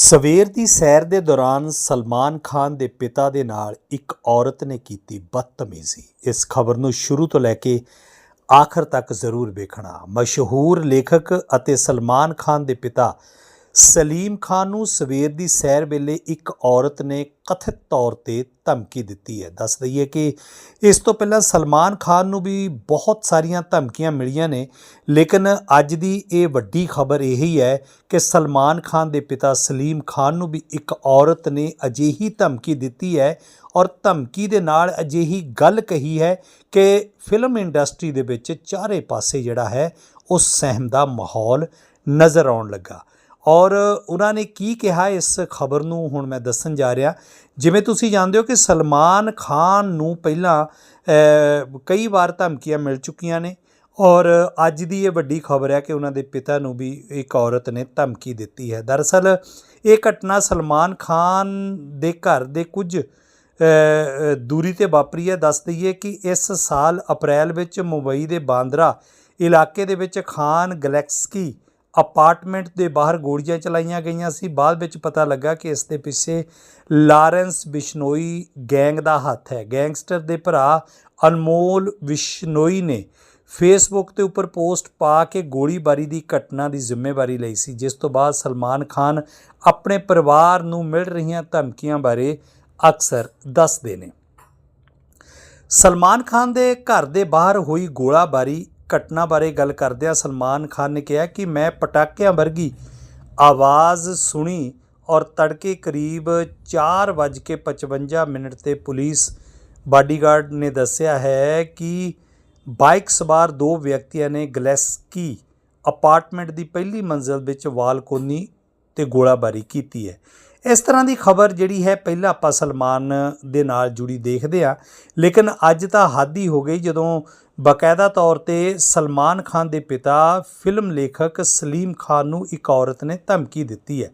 ਸਵੇਰ ਦੀ ਸੈਰ ਦੇ ਦੌਰਾਨ ਸਲਮਾਨ ਖਾਨ ਦੇ ਪਿਤਾ ਦੇ ਨਾਲ ਇੱਕ ਔਰਤ ਨੇ ਕੀਤੀ ਬਦਤਮੀਜ਼ੀ। ਇਸ ਖਬਰ ਨੂੰ ਸ਼ੁਰੂ ਤੋਂ ਲੈ ਕੇ ਆਖਰ ਤੱਕ ਜ਼ਰੂਰ ਵੇਖਣਾ। ਮਸ਼ਹੂਰ ਲੇਖਕ ਅਤੇ ਸਲਮਾਨ ਖਾਨ ਦੇ ਪਿਤਾ ਸਲੀਮ ਖਾਨ ਨੂੰ ਸਵੇਰ ਦੀ ਸੈਰ ਵੇਲੇ ਇੱਕ ਔਰਤ ਨੇ ਕਥਿਤ ਤੌਰ ਤੇ ਧਮਕੀ ਦਿੱਤੀ ਹੈ। ਦੱਸ ਦਈਏ ਕਿ ਇਸ ਤੋਂ ਪਹਿਲਾਂ ਸਲਮਾਨ ਖਾਨ ਨੂੰ ਵੀ ਬਹੁਤ ਸਾਰੀਆਂ ਧਮਕੀਆਂ ਮਿਲੀਆਂ ਨੇ, ਲੇਕਿਨ ਅੱਜ ਦੀ ਇਹ ਵੱਡੀ ਖਬਰ ਇਹੀ ਹੈ ਕਿ ਸਲਮਾਨ ਖਾਨ ਦੇ ਪਿਤਾ ਸਲੀਮ ਖਾਨ ਨੂੰ ਵੀ ਇੱਕ ਔਰਤ ਨੇ ਅਜਿਹੀ ਧਮਕੀ ਦਿੱਤੀ ਹੈ ਔਰ ਧਮਕੀ ਦੇ ਨਾਲ ਅਜਿਹੀ ਗੱਲ ਕਹੀ ਹੈ ਕਿ ਫਿਲਮ ਇੰਡਸਟਰੀ ਦੇ ਵਿੱਚ ਚਾਰੇ ਪਾਸੇ ਜਿਹੜਾ ਹੈ, ਉਹ ਸਹਿਮ ਦਾ ਮਾਹੌਲ ਨਜ਼ਰ ਆਉਣ ਲੱਗਾ। ਔਰ ਉਹਨਾਂ ਨੇ ਕੀ ਕਿਹਾ ਇਸ ਖਬਰ ਨੂੰ ਹੁਣ ਮੈਂ ਦੱਸਣ ਜਾ ਰਿਹਾ। ਜਿਵੇਂ ਤੁਸੀਂ ਜਾਣਦੇ ਹੋ ਕਿ ਸਲਮਾਨ ਖਾਨ ਨੂੰ ਪਹਿਲਾਂ ਕਈ ਵਾਰ ਧਮਕੀਆਂ ਮਿਲ ਚੁੱਕੀਆਂ ਨੇ ਔਰ ਅੱਜ ਦੀ ਇਹ ਵੱਡੀ ਖਬਰ ਹੈ ਕਿ ਉਹਨਾਂ ਦੇ ਪਿਤਾ ਨੂੰ ਵੀ ਇੱਕ ਔਰਤ ਨੇ ਧਮਕੀ ਦਿੱਤੀ ਹੈ। ਦਰਅਸਲ ਇਹ ਘਟਨਾ ਸਲਮਾਨ ਖਾਨ ਦੇ ਘਰ ਦੇ ਕੁਝ ਦੂਰੀ ਤੇ ਵਾਪਰੀ ਹੈ। ਦੱਸ ਦਈਏ ਕਿ ਇਸ ਸਾਲ ਅਪ੍ਰੈਲ ਵਿੱਚ ਮੁੰਬਈ ਦੇ ਬਾਂਦਰਾ ਇਲਾਕੇ ਦੇ ਵਿੱਚ ਖਾਨ ਗੈਲੈਕਸਕੀ ਅਪਾਰਟਮੈਂਟ ਦੇ ਬਾਹਰ ਗੋਲੀਆਂ ਚਲਾਈਆਂ ਗਈਆਂ ਸੀ। ਬਾਅਦ ਵਿੱਚ ਪਤਾ ਲੱਗਾ ਕਿ ਇਸ ਦੇ ਪਿੱਛੇ ਲਾਰੈਂਸ ਬਿਸ਼ਨੋਈ ਗੈਂਗ ਦਾ ਹੱਥ ਹੈ। ਗੈਂਗਸਟਰ ਦੇ ਭਰਾ ਅਨਮੋਲ ਬਿਸ਼ਨੋਈ ਨੇ ਫੇਸਬੁੱਕ ਤੇ ਉੱਪਰ ਪੋਸਟ ਪਾ ਕੇ ਗੋਲੀਬਾਰੀ ਦੀ ਘਟਨਾ ਦੀ ਜ਼ਿੰਮੇਵਾਰੀ ਲਈ ਸੀ। ਜਿਸ ਤੋਂ ਬਾਅਦ ਸਲਮਾਨ ਖਾਨ ਆਪਣੇ ਪਰਿਵਾਰ ਨੂੰ ਮਿਲ ਰਹੀਆਂ ਧਮਕੀਆਂ ਬਾਰੇ ਅਕਸਰ ਦੱਸਦੇ ਨੇ। ਸਲਮਾਨ ਖਾਨ ਦੇ ਘਰ ਦੇ ਬਾਹਰ ਹੋਈ ਗੋਲਾਬਾਰੀ ਘਟਨਾ ਬਾਰੇ ਗੱਲ ਕਰਦਿਆਂ ਸਲਮਾਨ ਖਾਨ ਨੇ ਕਿਹਾ ਕਿ ਮੈਂ ਪਟਾਕਿਆਂ ਵਰਗੀ ਆਵਾਜ਼ ਸੁਣੀ ਔਰ ਤੜਕੇ ਕਰੀਬ 4:55 ਮਿੰਟ ਤੇ ਪੁਲਿਸ ਬਾਡੀਗਾਰਡ ਨੇ ਦੱਸਿਆ ਹੈ ਕਿ ਬਾਈਕ ਸਵਾਰ ਦੋ ਵਿਅਕਤੀਆਂ ਨੇ ਗਲੈਸਕੀ ਅਪਾਰਟਮੈਂਟ ਦੀ ਪਹਿਲੀ ਮੰਜ਼ਲ ਵਿੱਚ ਵਾਲਕੋਨੀ ਤੇ ਗੋਲਾਬਾਰੀ ਕੀਤੀ ਹੈ। ਇਸ ਤਰ੍ਹਾਂ ਦੀ ਖਬਰ ਜਿਹੜੀ ਹੈ ਪਹਿਲਾਂ ਆਪਾਂ ਸਲਮਾਨ ਦੇ ਨਾਲ ਜੁੜੀ ਦੇਖਦੇ ਆ ਲੇਕਿਨ ਅੱਜ ਤਾਂ ਹੱਦ ਹੀ ਹੋ ਗਈ ਜਦੋਂ ਬਕਾਇਦਾ ਤੌਰ ਤੇ ਸਲਮਾਨ ਖਾਨ ਦੇ ਪਿਤਾ, ਫਿਲਮ ਲੇਖਕ ਸਲੀਮ ਖਾਨ ਨੂੰ ਇੱਕ ਔਰਤ ਨੇ ਧਮਕੀ ਦਿੱਤੀ ਹੈ।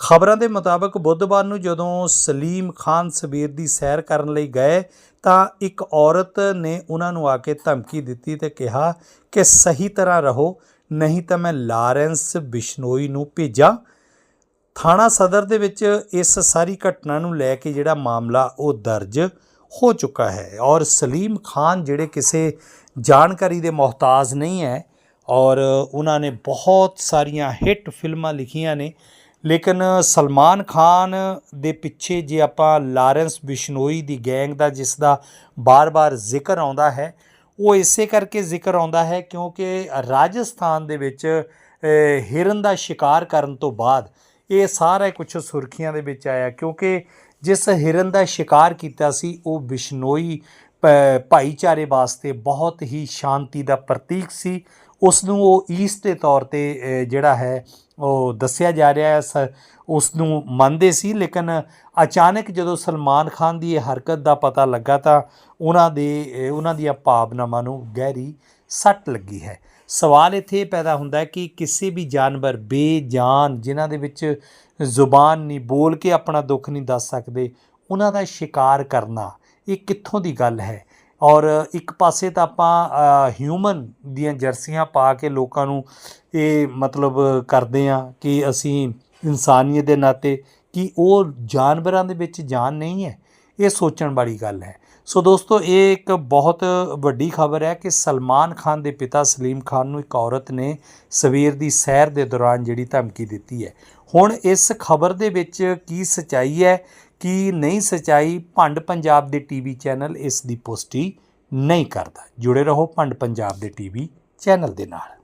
ਖਬਰਾਂ ਦੇ ਮੁਤਾਬਕ ਬੁੱਧਵਾਰ ਨੂੰ ਜਦੋਂ ਸਲੀਮ ਖਾਨ ਸਵੇਰ ਦੀ ਸੈਰ ਕਰਨ ਲਈ ਗਏ ਤਾਂ ਇੱਕ ਔਰਤ ਨੇ ਉਹਨਾਂ ਨੂੰ ਆ ਕੇ ਧਮਕੀ ਦਿੱਤੀ ਤੇ ਕਿਹਾ ਕਿ ਸਹੀ ਤਰ੍ਹਾਂ ਰਹੋ, ਨਹੀਂ ਤਾਂ ਮੈਂ ਲਾਰੈਂਸ ਬਿਸ਼ਨੋਈ ਨੂੰ ਭੇਜਾਂ। ਥਾਣਾ ਸਦਰ ਦੇ ਵਿੱਚ ਇਸ ਸਾਰੀ ਘਟਨਾ ਨੂੰ ਲੈ ਕੇ ਜਿਹੜਾ ਮਾਮਲਾ ਉਹ ਦਰਜ ਹੋ ਚੁੱਕਾ ਹੈ ਔਰ ਸਲੀਮ ਖਾਨ ਜਿਹੜੇ ਕਿਸੇ ਜਾਣਕਾਰੀ ਦੇ ਮੁਹਤਾਜ ਨਹੀਂ ਹੈ ਔਰ ਉਹਨਾਂ ਨੇ ਬਹੁਤ ਸਾਰੀਆਂ ਹਿੱਟ ਫਿਲਮਾਂ ਲਿਖੀਆਂ ਨੇ, ਲੇਕਿਨ ਸਲਮਾਨ ਖਾਨ ਦੇ ਪਿੱਛੇ ਜੇ ਆਪਾਂ ਲਾਰੈਂਸ ਬਿਸ਼ਨੋਈ ਦੀ ਗੈਂਗ ਦਾ ਜਿਸ ਦਾ ਬਾਰ-ਬਾਰ ਜ਼ਿਕਰ ਆਉਂਦਾ ਹੈ, ਉਹ ਇਸੇ ਕਰਕੇ ਜ਼ਿਕਰ ਆਉਂਦਾ ਹੈ ਕਿਉਂਕਿ ਰਾਜਸਥਾਨ ਦੇ ਵਿੱਚ ਹਿਰਨ ਦਾ ਸ਼ਿਕਾਰ ਕਰਨ ਤੋਂ ਬਾਅਦ ਇਹ ਸਾਰਾ ਕੁਝ ਸੁਰਖੀਆਂ ਦੇ ਵਿੱਚ ਆਇਆ ਕਿਉਂਕਿ ਜਿਸ ਹਿਰਨ ਦਾ ਸ਼ਿਕਾਰ ਕੀਤਾ ਸੀ, ਉਹ ਬਿਸ਼ਨੋਈ ਪ- ਭਾਈਚਾਰੇ ਵਾਸਤੇ ਬਹੁਤ ਹੀ ਸ਼ਾਂਤੀ ਦਾ ਪ੍ਰਤੀਕ ਸੀ। ਉਸ ਨੂੰ ਉਹ ਈਸ ਦੇ ਤੌਰ ਤੇ ਜਿਹੜਾ ਹੈ, ਉਹ ਦੱਸਿਆ ਜਾ ਰਿਹਾ ਹੈ। ਸ- ਉਸ ਨੂੰ ਮੰਨਦੇ ਸੀ, ਲੇਕਿਨ ਅਚਾਨਕ ਜਦੋਂ ਸਲਮਾਨ ਖਾਨ ਦੀ ਇਹ ਹਰਕਤ ਦਾ ਪਤਾ ਲੱਗਾ ਤਾਂ ਉਹਨਾਂ ਦੇ ਉਹਨਾਂ ਦੀਆਂ ਭਾਵਨਾਵਾਂ ਨੂੰ ਗਹਿਰੀ ਸੱਟ ਲੱਗੀ ਹੈ। ਸਵਾਲ ਇੱਥੇ ਇਹ ਪੈਦਾ ਹੁੰਦਾ ਹੈ ਕਿ ਕਿਸੇ ਵੀ ਜਾਨਵਰ, ਬੇਜਾਨ, ਜਿਨ੍ਹਾਂ ਦੇ ਵਿੱਚ ਜ਼ੁਬਾਨ ਨਹੀਂ ਬੋਲ ਕੇ ਆਪਣਾ ਦੁੱਖ ਨਹੀਂ ਦੱਸ ਸਕਦੇ, ਉਹਨਾਂ ਦਾ ਸ਼ਿਕਾਰ ਕਰਨਾ, ਇਹ ਕਿੱਥੋਂ ਦੀ ਗੱਲ ਹੈ? ਔਰ ਇੱਕ ਪਾਸੇ ਤਾਂ ਆਪਾਂ ਹਿਊਮਨ ਦੀਆਂ ਜਰਸੀਆਂ ਪਾ ਕੇ ਲੋਕਾਂ ਨੂੰ ਇਹ ਮਤਲਬ ਕਰਦੇ ਆ ਕਿ ਅਸੀਂ ਇਨਸਾਨੀਅਤ ਦੇ ਨਾਤੇ ਕਿ ਉਹ ਜਾਨਵਰਾਂ ਦੇ ਵਿੱਚ ਜਾਨ ਨਹੀਂ ਹੈ। ਇਹ ਸੋਚਣ ਵਾਲੀ ਗੱਲ ਹੈ। ਸੋ ਦੋਸਤੋ, ਇਹ ਇੱਕ ਬਹੁਤ ਵੱਡੀ ਖਬਰ ਹੈ ਕਿ ਸਲਮਾਨ ਖਾਨ ਦੇ ਪਿਤਾ ਸਲੀਮ ਖਾਨ ਨੂੰ ਇੱਕ ਔਰਤ ਨੇ ਸਵੇਰ ਦੀ ਸੈਰ ਦੇ ਦੌਰਾਨ ਜਿਹੜੀ ਧਮਕੀ ਦਿੱਤੀ ਹੈ। ਹੁਣ ਇਸ ਖਬਰ ਦੇ ਵਿੱਚ ਕੀ ਸਚਾਈ ਹੈ, ਕੀ ਨਹੀਂ ਸਚਾਈ, ਭੰਡ ਪੰਜਾਬ ਦੇ ਟੀਵੀ ਚੈਨਲ ਇਸ ਦੀ ਪੁਸ਼ਟੀ ਨਹੀਂ ਕਰਦਾ। ਜੁੜੇ ਰਹੋ ਭੰਡ ਪੰਜਾਬ ਦੇ ਟੀਵੀ ਚੈਨਲ ਦੇ ਨਾਲ।